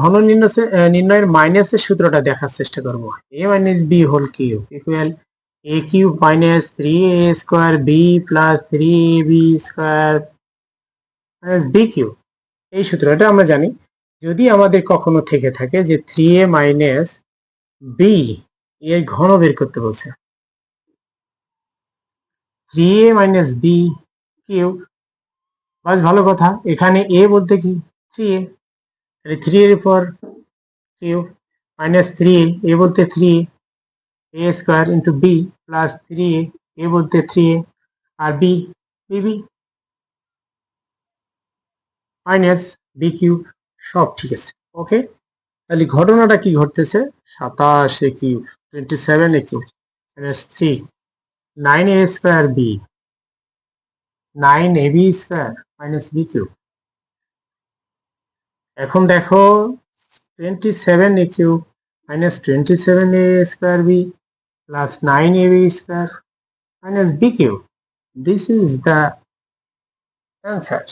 ঘন নির্ণয় নির্ণয়ের মাইনাসের সূত্রটা দেখার চেষ্টা করব। A minus B whole cube equal A cube minus three A square B plus three A B square minus B cube এই সূত্রটা আমরা জানি, যদি আমাদের কখনো থেকে থাকে যে থ্রি এ মাইনাস বি এর ঘন বের করতে বলছে। Three A minus B cube বাস ভালো কথা, এখানে এ বলতে কি? থ্রি এ তাহলে থ্রি এর উপর কিউব মাইনাস থ্রি এ বলতে three A square into B plus three A বলতে three A R B B minus B cube সব ঠিক আছে ওকে তাহলে ঘটনাটা কি ঘটতেছে? সাতাশ A cube twenty seven A cube minus three nine A square B nine A B square minus B cube এখন দেখো twenty seven A cube minus twenty seven A square B plus nine A B square minus B cube. This is the answer